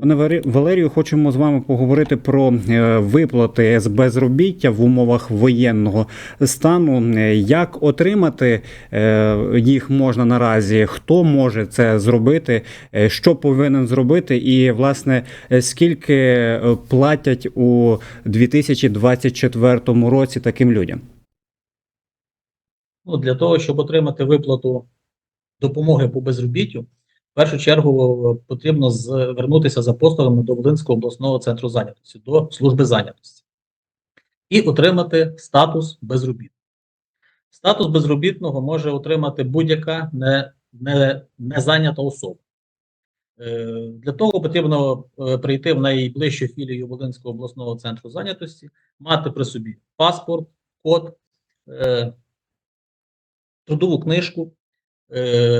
Пане Валерію, хочемо з вами поговорити про е, виплати з безробіття в умовах воєнного стану. Е, Як отримати е, їх можна наразі? Хто може це зробити? Що повинен зробити? І власне скільки платять у 2024 році таким людям? Ну, для того, щоб отримати виплату допомоги по безробіттю, в першу чергу е, потрібно звернутися за послугами до Волинського обласного центру зайнятості, до служби зайнятості і отримати статус безробітного. Статус безробітного може отримати будь-яка не, не, незайнята особа. Е, Для того потрібно е, прийти в найближчу філію Волинського обласного центру зайнятості, мати при собі паспорт, код, трудову книжку,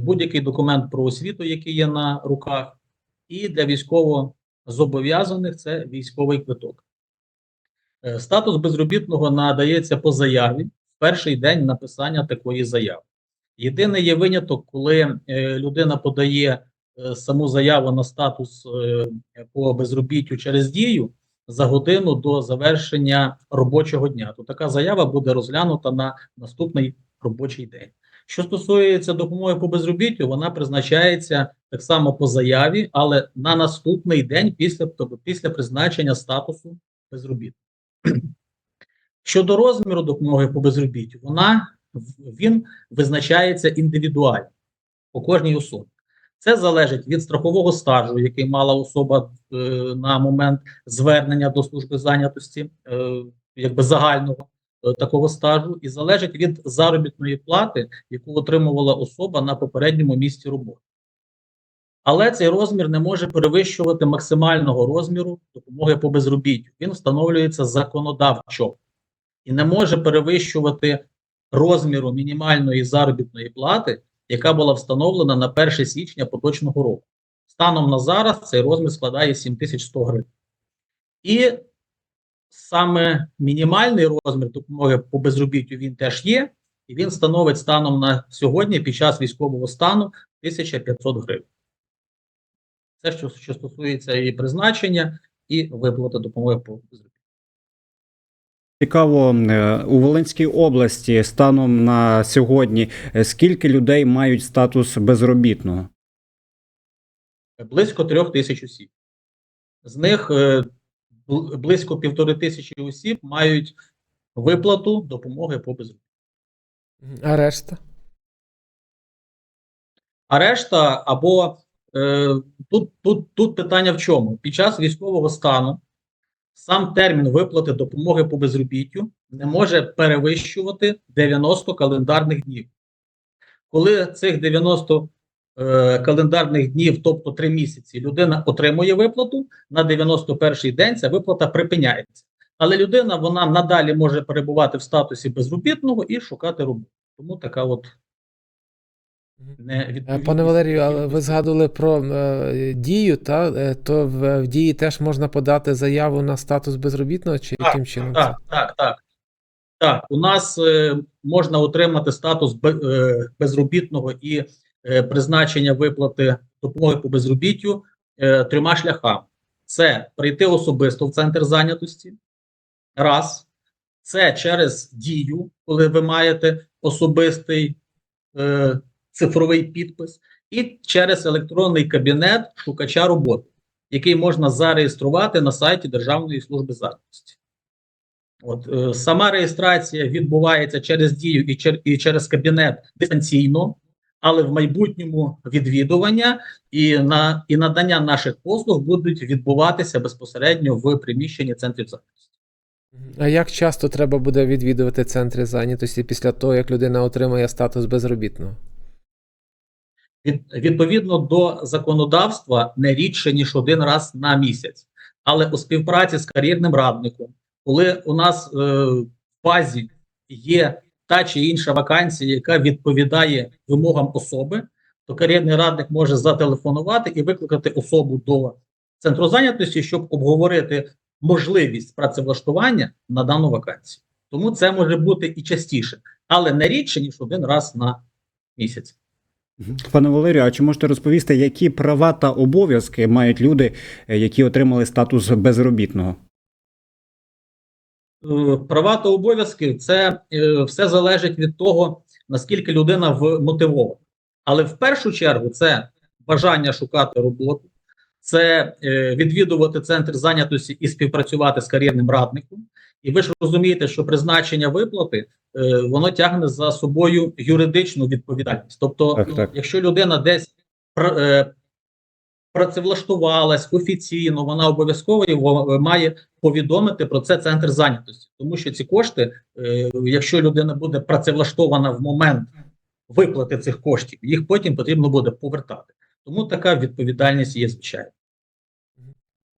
будь-який документ про освіту, який є на руках, і для військовозобов'язаних це військовий квиток. Е, Статус безробітного надається по заяві в перший день написання такої заяви. Єдиний є виняток, коли е, людина подає е, саму заяву на статус е, по безробіттю через дію за годину до завершення робочого дня. То така заява буде розглянута на наступний робочий день. Що стосується допомоги по безробіттю, вона призначається так само по заяві, але на наступний день після, тобто після призначення статусу безробітного. Щодо розміру допомоги по безробіттю, вона він визначається індивідуально по кожній особі. Це залежить від страхового стажу, який мала особа е, на момент звернення до служби зайнятості, е, якби загального такого стажу, і залежить від заробітної плати, яку отримувала особа на попередньому місці роботи. Але цей розмір не може перевищувати максимального розміру допомоги по безробіттю. Він встановлюється законодавчо і не може перевищувати розміру мінімальної заробітної плати, яка була встановлена на 1 січня поточного року. Станом на зараз цей розмір складає 7100 гривень. І саме мінімальний розмір допомоги по безробіттю він теж є, і він становить станом на сьогодні під час військового стану 1500 гривень. Це що, що стосується і призначення, і виплати допомоги по безробіттю. Цікаво, е, у Волинській області станом на сьогодні е, скільки людей мають статус безробітного? близько трьох тисяч осіб. З них е, близько півтори тисячі осіб мають виплату допомоги по безробіттю. А решта? А решта або е, тут, тут, тут питання в чому? Під час військового стану сам термін виплати допомоги по безробіттю не може перевищувати 90 календарних днів. Коли цих 90 е, календарних днів, тобто 3 місяці, людина отримує виплату, на 91-й день ця виплата припиняється. Але людина вона надалі може перебувати в статусі безробітного і шукати роботу. Тому така от не Е. Пане Валерію, але ви згадували про е, дію, та Е, то в, в дії теж можна подати заяву на статус безробітного, чи яким чином? Так, так, так. Так, у нас е, можна отримати статус е, безробітного і призначення виплати допомоги по безробіттю е, трьома шляхами: це прийти особисто в центр зайнятості. Раз, це через дію, коли ви маєте особистий е, цифровий підпис, і через електронний кабінет шукача роботи, який можна зареєструвати на сайті Державної служби зайнятості. От е, сама реєстрація відбувається через дію і, чер, і через кабінет дистанційно, але в майбутньому відвідування і на і надання наших послуг будуть відбуватися безпосередньо в приміщенні центрів зайнятості. А як часто треба буде відвідувати центри зайнятості після того, як людина отримає статус безробітного? Від, відповідно до законодавства не рідше ніж один раз на місяць, але у співпраці з кар'єрним радником, коли у нас е, в базі є та чи інша вакансія, яка відповідає вимогам особи, то кар'єрний радник може зателефонувати і викликати особу до центру зайнятості, щоб обговорити можливість працевлаштування на дану вакансію. Тому це може бути і частіше, але не рідше ніж один раз на місяць. Пане Валерію, а чи можете розповісти, які права та обов'язки мають люди, е, які отримали статус безробітного? Е, Права та обов'язки це е, все залежить від того, наскільки людина вмотивована. Але в першу чергу це бажання шукати роботу, це е, відвідувати центр зайнятості і співпрацювати з кар'єрним радником. І ви ж розумієте, що призначення виплати воно тягне за собою юридичну відповідальність. Тобто, Так, ну, так. якщо людина десь працевлаштувалась офіційно, вона обов'язково його має повідомити про це центр зайнятості, тому що ці кошти, е, якщо людина буде працевлаштована в момент виплати цих коштів, їх потім потрібно буде повертати. Тому така відповідальність є звичайно.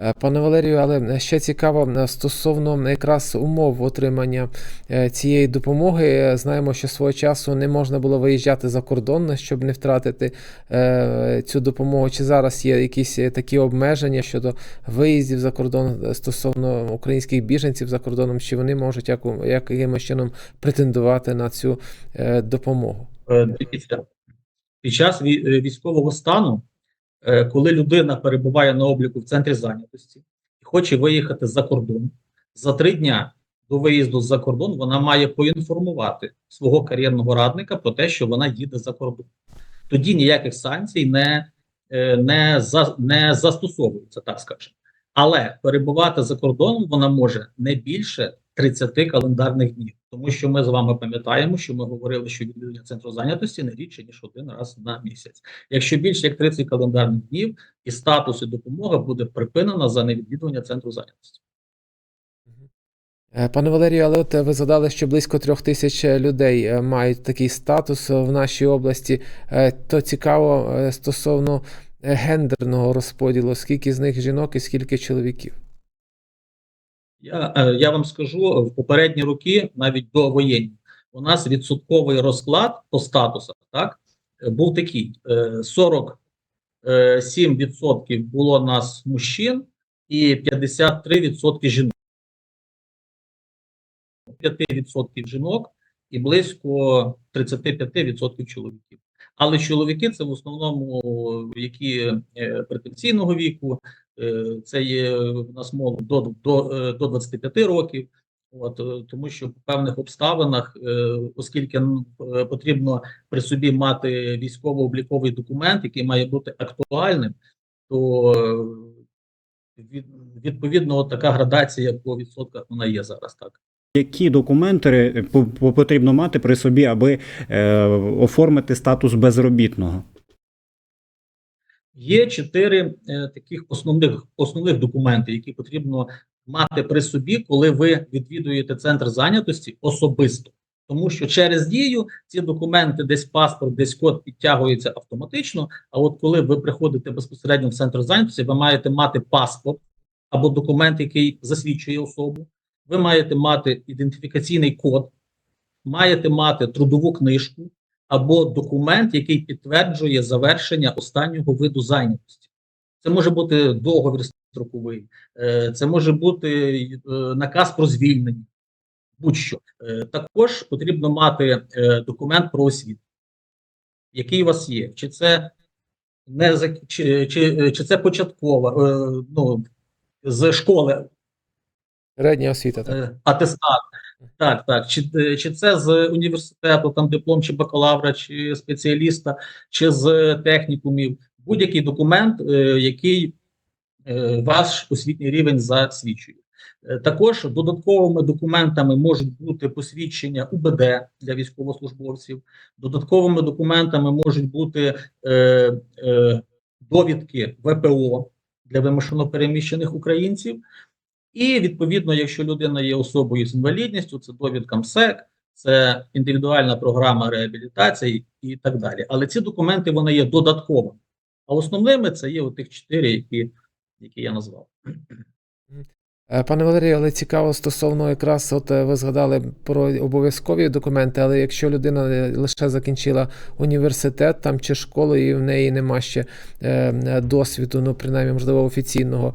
Е, Пане Валерію, але ще цікаво е, стосовно якраз умов отримання е, цієї допомоги. Е, Знаємо, що свого часу не можна було виїжджати за кордон, щоб не втратити е, цю допомогу. Чи зараз є якісь е, такі обмеження щодо виїздів за кордон е, стосовно українських біженців за кордоном? Чи вони можуть яку- якимось чином претендувати на цю е, допомогу? Е, під час е, військового стану, е, коли людина перебуває на обліку в центрі зайнятості і хоче виїхати за кордон, за три дня до виїзду за кордон вона має поінформувати свого кар'єрного радника про те, що вона їде за кордон. Тоді ніяких санкцій не, е, не, за, не застосовується, так скажемо. Але перебувати за кордоном вона може не більше 30 календарних днів, тому що ми з вами пам'ятаємо, що ми говорили, що відвідування центру зайнятості не рідше ніж один раз на місяць. Якщо більше як 30 календарних днів, і статус і допомога буде припинена за невідвідування центру зайнятості. Е, Пане Валерію, але от ви згадали, що близько трьох тисяч е, людей е, мають такий статус в нашій області. То цікаво стосовно гендерного розподілу, скільки з них жінок і скільки чоловіків. Я, е, я вам скажу в попередні роки, навіть до воєнні, у нас відсотковий розклад по статусах так е, був такий: е, 47% було нас мужчин і 53% жінок. 5% жінок і близько 35% чоловіків. Але чоловіки це в основному які е, претенційного віку, е, це є в нас молодь до, до, е, до 25 років. От, е, тому що по певних обставинах, е, оскільки е, потрібно при собі мати військово-обліковий документ, який має бути актуальним, то е, відповідно така градація по відсотках вона є зараз так. Які документи по- по- потрібно мати при собі, аби е, оформити статус безробітного? Є чотири е, таких основних основних документи, які потрібно мати при собі, коли ви відвідуєте центр зайнятості особисто. Тому що через дію ці документи, десь паспорт, десь код підтягуються автоматично. А от коли ви приходите безпосередньо в центр зайнятості, ви маєте мати паспорт або документ, який засвідчує особу. Ви маєте мати ідентифікаційний код, маєте мати трудову книжку або документ, який підтверджує завершення останнього виду зайнятості. Це може бути договір строковий, е, це може бути е, наказ про звільнення, будь-що. Е, Також потрібно мати документ про освіту, який у вас є. Чи це не зак- чи, чи, чи це початкова ну, з школи Середня освіта. Так. Атестат. Так, так. Чи, е, чи це з університету, там диплом, чи бакалавра, чи спеціаліста, чи з технікумів, будь-який документ, е, який е, ваш освітній рівень засвідчує. Е, Також додатковими документами можуть бути посвідчення УБД для військовослужбовців, додатковими документами можуть бути е, е, довідки ВПО для вимушено переміщених українців. І відповідно, якщо людина є особою з інвалідністю, це довідка МСЕК, це індивідуальна програма реабілітації і так далі. Але ці документи вони є додатковими. А основними це є тих чотири, які, які я назвав. Е, Пане Валерію, але цікаво стосовно якраз, от е, ви згадали про обов'язкові документи, але якщо людина е, лише закінчила університет там чи школу, і в неї нема ще досвіду, ну принаймні, можливо, офіційного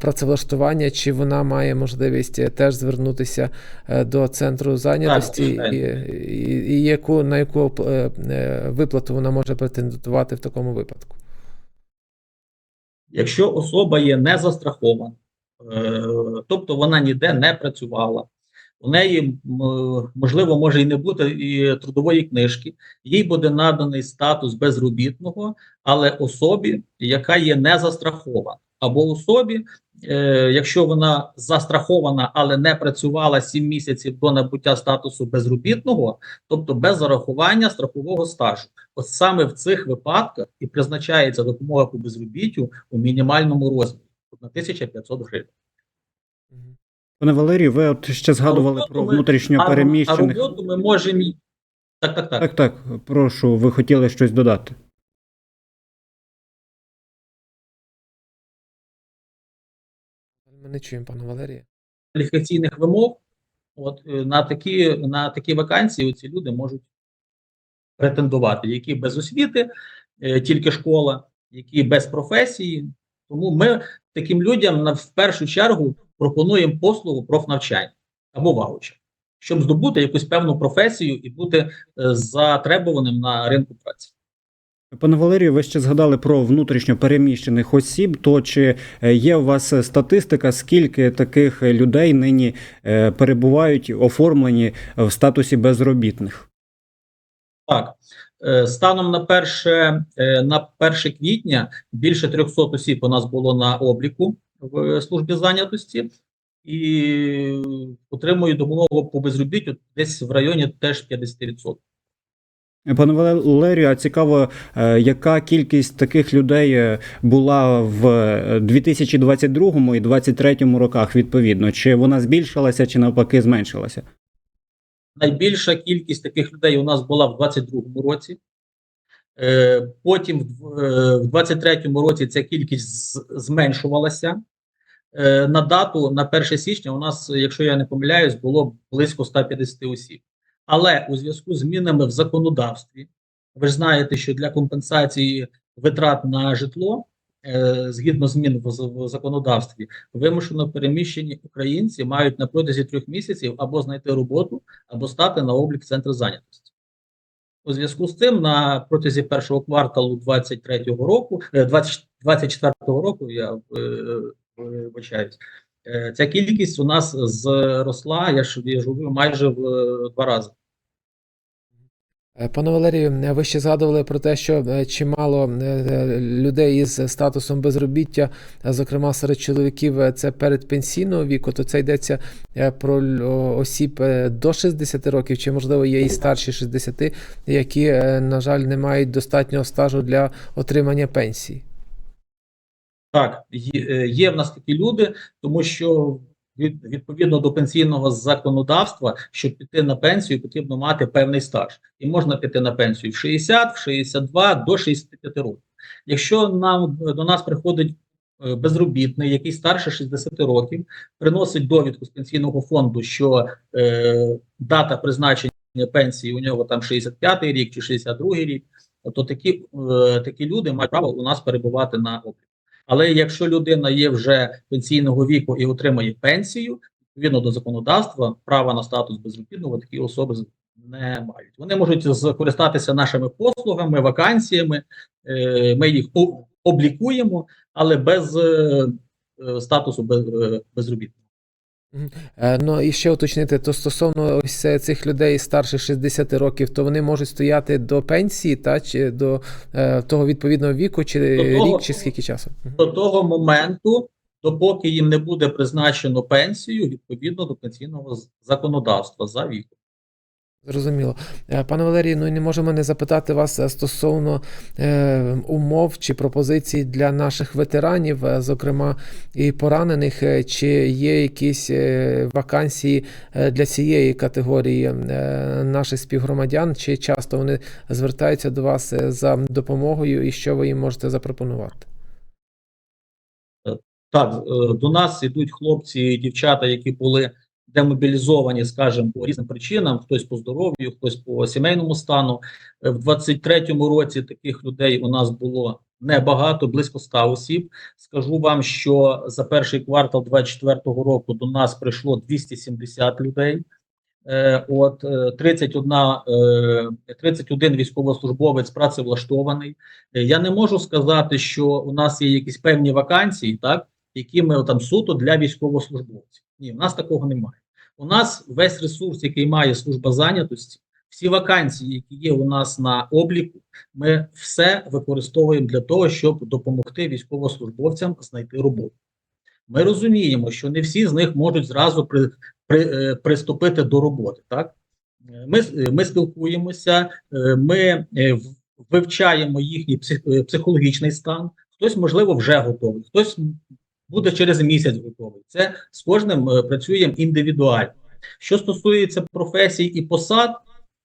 працевлаштування, чи вона має можливість теж звернутися до центру зайнятості, і, і, і яку на яку виплату вона може претендувати в такому випадку? Якщо особа є не застрахована, тобто вона ніде не працювала, у неї можливо може і не бути і трудової книжки, їй буде наданий статус безробітного, але особі, яка є не застрахована, або особі, е, якщо вона застрахована, але не працювала 7 місяців до набуття статусу безробітного, тобто без зарахування страхового стажу. От саме в цих випадках і призначається допомога по безробіттю у мінімальному розмірі 1500 гривень. Пане Валерію, ви от ще згадували роботу про ми- внутрішньо А, а роботу ми можемо. Так, так, так. Так, так, прошу, ви хотіли щось додати. Ми не чуємо, пане Валерія. кваліфікаційних вимог. От е, на такі на такі вакансії ці люди можуть претендувати, які без освіти, е, тільки школа, які без професії. Тому ми таким людям на в першу чергу пропонуємо послугу профнавчання або ваучер, щоб здобути якусь певну професію і бути е, затребуваним на ринку праці. Пане Валерію, ви ще згадали про внутрішньо переміщених осіб. То чи е, є у вас статистика, скільки таких людей нині е, перебувають оформлені в статусі безробітних? Так, станом на перше, е, на 1 квітня більше 300 осіб у нас було на обліку в службі зайнятості і отримують допомогу по безробіттю десь в районі теж 50%. Пане Валерію, а цікаво, е, яка кількість таких людей е, була в е, 2022 і 2023 роках відповідно? Чи вона збільшилася, чи навпаки зменшилася? Найбільша кількість таких людей у нас була в 2022 році. Е, Потім в е, в 2023 році ця кількість зменшувалася. Е, На дату на 1 січня у нас, якщо я не помиляюсь, було близько 150 осіб. Але у зв'язку з змінами в законодавстві, ви ж знаєте, що для компенсації витрат на житло, е, згідно змін в законодавстві, вимушено переміщені українці мають на протязі трьох місяців або знайти роботу, або стати на облік центру зайнятості. У зв'язку з цим на протязі першого кварталу 23-го року, е, 20 24-го року, я е, е, вибачаюсь, е, ця кількість у нас зросла, я ж я майже в е, два рази. Е, Пане Валерію, е, ви ще згадували про те, що е, чимало людей із статусом безробіття, зокрема серед чоловіків, це передпенсійного віку, то це йдеться про осіб до 60 років, чи можливо є і старші 60, які, на жаль, не мають достатнього стажу для отримання пенсії. Так, є в нас такі люди, тому що від, відповідно до пенсійного законодавства, щоб піти на пенсію, потрібно мати певний стаж. І можна піти на пенсію в 60, в 62, до 65 років. Якщо нам до нас приходить е, безробітний, який старше 60 років, приносить довідку з пенсійного фонду, що е, дата призначення пенсії у нього там 65-й рік чи 62-й рік, то такі, е, такі люди мають право у нас перебувати на обліку. Але якщо людина є вже пенсійного віку і отримує пенсію, відповідно до законодавства, права на статус безробітного такі особи не мають. Вони можуть скористатися нашими послугами, вакансіями. е, Ми їх облікуємо, але без е, е, статусу без- безробітного. Е, Ну і ще уточнити, то стосовно ось е, цих людей старше 60 років, то вони можуть стояти до пенсії, та чи до е, того відповідного віку, чи До того- рік, чи скільки часу? До того моменту, допоки їм не буде призначено пенсію відповідно до пенсійного законодавства за віком. Зрозуміло. Е, Пане Валерію, ну і не можемо не запитати вас е, стосовно е, умов чи пропозицій для наших ветеранів, зокрема і поранених, чи є якісь вакансії для цієї категорії наших співгромадян, чи часто вони звертаються до вас за допомогою, і що ви їм можете запропонувати? Так, до нас йдуть хлопці і дівчата, які були демобілізовані, скажімо, по різним причинам: хтось по здоров'ю, хтось по сімейному стану. Е, В 23-му році таких людей у нас було небагато, близько 100 осіб. Скажу вам, що за перший квартал 24-го року до нас прийшло 270 людей. Е, От е, 31, е, 31 військовослужбовець працевлаштований. Я не можу сказати, що у нас є якісь певні вакансії, так, які ми там суто для військовослужбовців. Ні, у нас такого немає. У нас весь ресурс, який має служба зайнятості, всі вакансії, які є у нас на обліку, ми все використовуємо для того, щоб допомогти військовослужбовцям знайти роботу. Ми розуміємо, що не всі з них можуть зразу при, при, е, приступити до роботи. Так? Ми, ми спілкуємося, е, ми е, вивчаємо їхній псих- психологічний стан. Хтось, можливо, вже готовий, хтось буде через місяць готовий. Це з кожним е, працюємо індивідуально. Що стосується професій і посад,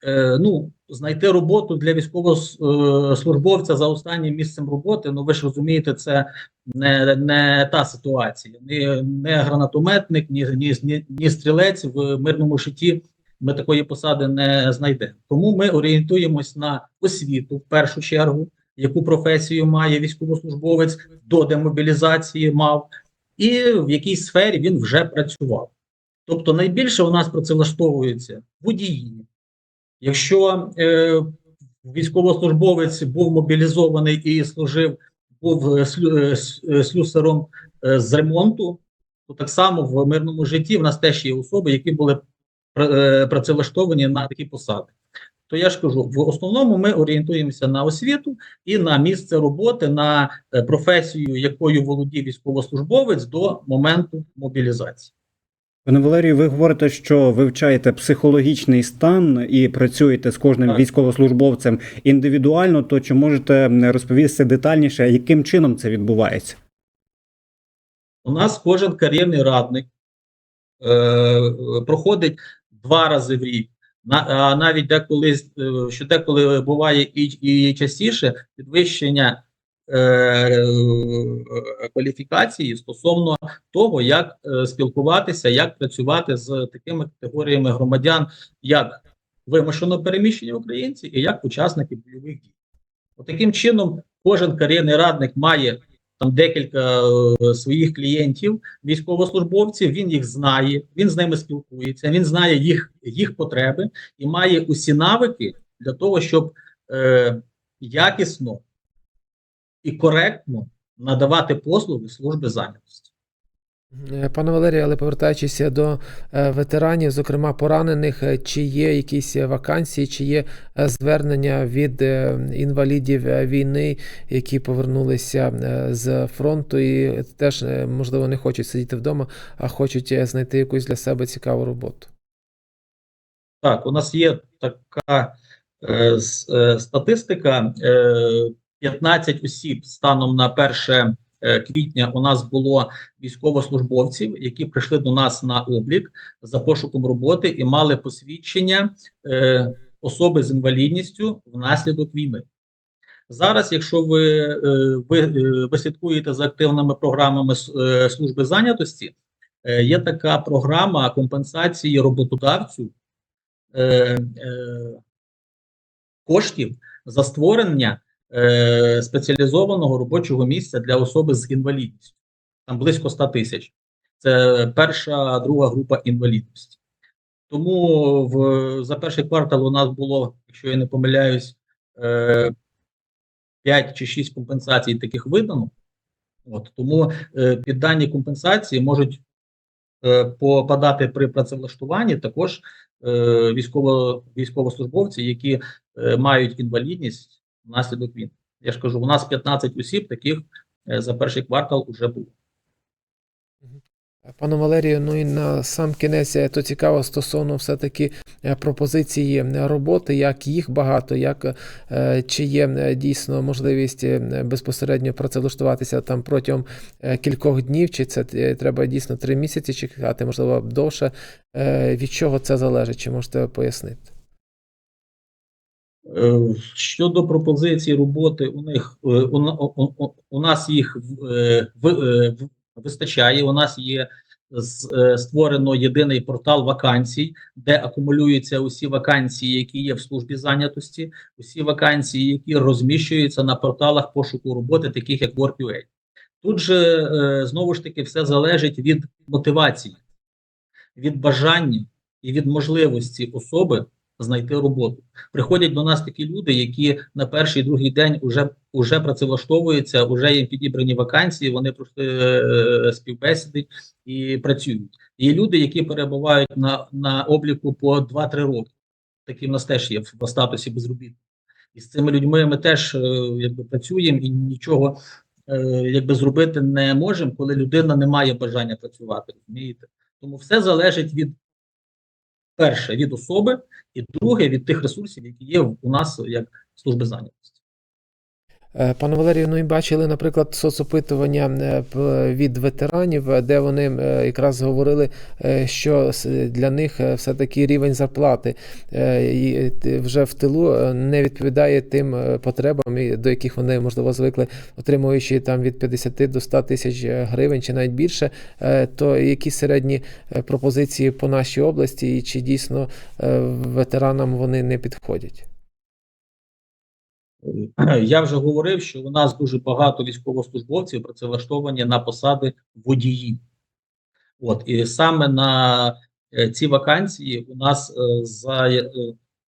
е, ну, знайти роботу для військовослужбовця за останнім місцем роботи, ну ви ж розумієте, це не, не та ситуація. Ні, не гранатометник, ні, ні, ні стрілець в мирному житті. Ми такої посади не знайдемо. Тому ми орієнтуємось на освіту в першу чергу, яку професію має військовослужбовець до демобілізації мав, і в якій сфері він вже працював. Тобто найбільше у нас працевлаштовуються водії. Якщо е, військовослужбовець був мобілізований і служив, був е, слю- е, е, слюсаром з ремонту, то так само в мирному житті в нас теж є особи, які були працевлаштовані на такі посади. То я ж кажу, в основному ми орієнтуємося на освіту і на місце роботи, на е, професію, якою володів військовослужбовець до моменту мобілізації. Пане Валерію, ви говорите, що вивчаєте психологічний стан і працюєте з кожним Так. військовослужбовцем індивідуально. То чи можете розповісти детальніше, яким чином це відбувається? У нас кожен кар'єрний радник е, проходить два рази в рік. Навіть деколи, е, що деколи буває і, і частіше підвищення е, е, кваліфікації стосовно того, як спілкуватися, як працювати з такими категоріями громадян, як вимушено переміщені українці і як учасники бойових дій. От таким чином, кожен кар'єрний радник має там декілька е, своїх клієнтів, військовослужбовців. Він їх знає, він з ними спілкується, він знає їх, їх потреби і має усі навики для того, щоб е, якісно і коректно надавати послуги служби зайнятості. Е, Пане Валерію, але повертаючись до е, ветеранів, зокрема поранених, е, чи є якісь вакансії, чи є звернення від інвалідів війни, які повернулися з фронту і теж, можливо, не хочуть сидіти вдома, а хочуть знайти якусь для себе цікаву роботу. Так, у нас є така е, статистика. Е, 15 осіб станом на 1 е, квітня у нас було військовослужбовців, які прийшли до нас на облік за пошуком роботи і мали посвідчення е, особи з інвалідністю внаслідок війни. Зараз, якщо ви, е, ви, е, ви слідкуєте за активними програмами е, служби зайнятості, е, є така програма компенсації роботодавцю е, е, коштів за створення е, спеціалізованого робочого місця для особи з інвалідністю. Там близько 100 тисяч. Це перша, друга група інвалідності. Тому в, за перший квартал у нас було, якщо я не помиляюсь, е, 5 чи 6 компенсацій таких видано. От, тому е, під дані компенсації можуть е, попадати при працевлаштуванні також військово, військовослужбовці, які мають інвалідність внаслідок війни. Я ж кажу, у нас 15 осіб таких е, за перший квартал вже було. Пане Валерію, ну і на сам кінець е, то цікаво стосовно все-таки е, пропозиції роботи, як їх багато, як чи є дійсно можливість безпосередньо працевлаштуватися там протягом кількох днів, чи це треба дійсно три місяці чекати, можливо, довше. Від чого це залежить? Чи можете пояснити? Е, Щодо пропозицій роботи, у них е, у, у, у- нас їх в- е, в- вистачає. У нас є створено єдиний портал вакансій, де акумулюються усі вакансії, які є в службі зайнятості, усі вакансії, які розміщуються на порталах пошуку роботи, таких як Work.ua. Тут же знову ж таки все залежить від мотивації, від бажання і від можливості особи знайти роботу. Приходять до нас такі люди, які на перший другий день вже, вже працевлаштовуються, вже їм підібрані вакансії, вони пройшли е, співбесіди і працюють. Є люди, які перебувають на, на обліку по 2-3 роки. Такі в нас теж є в статусі безробітних. І з цими людьми ми теж е, якби працюємо і нічого е, якби зробити не можемо, коли людина не має бажання працювати. Розумієте? Тому все залежить від перше від особи, і друге від тих ресурсів, які є у нас як служби зайнятості. Е, Пане Валерію, ну і бачили, наприклад, соцопитування е, від ветеранів, е, де вони якраз говорили, що для них е, все-таки рівень зарплати вже в тилу не відповідає тим потребам, до яких вони можливо звикли, отримуючи там від 50 до 100 тисяч гривень чи навіть більше. То які середні пропозиції по нашій області, і чи дійсно ветеранам вони не підходять? Я вже говорив, що у нас дуже багато військовослужбовців працевлаштовані на посади водіїв. От і саме на е, ці вакансії у нас е, е,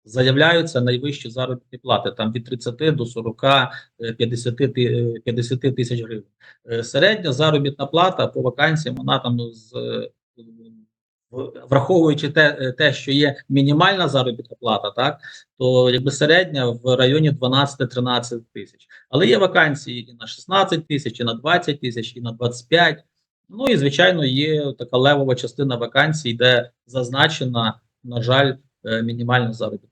заявляються найвищі заробітні плати там від 30 до 40 е, 50, е, 50 тисяч гривень. Середня заробітна плата по вакансіям вона там з враховуючи те, е, те, що є мінімальна заробітна плата, так то якби середня в районі 12-13 тисяч. Але є вакансії і на 16 тисяч, і на 20 тисяч, і на 25. Ну і звичайно, є така левова частина вакансій, де зазначена, на жаль, е, мінімальна заробітна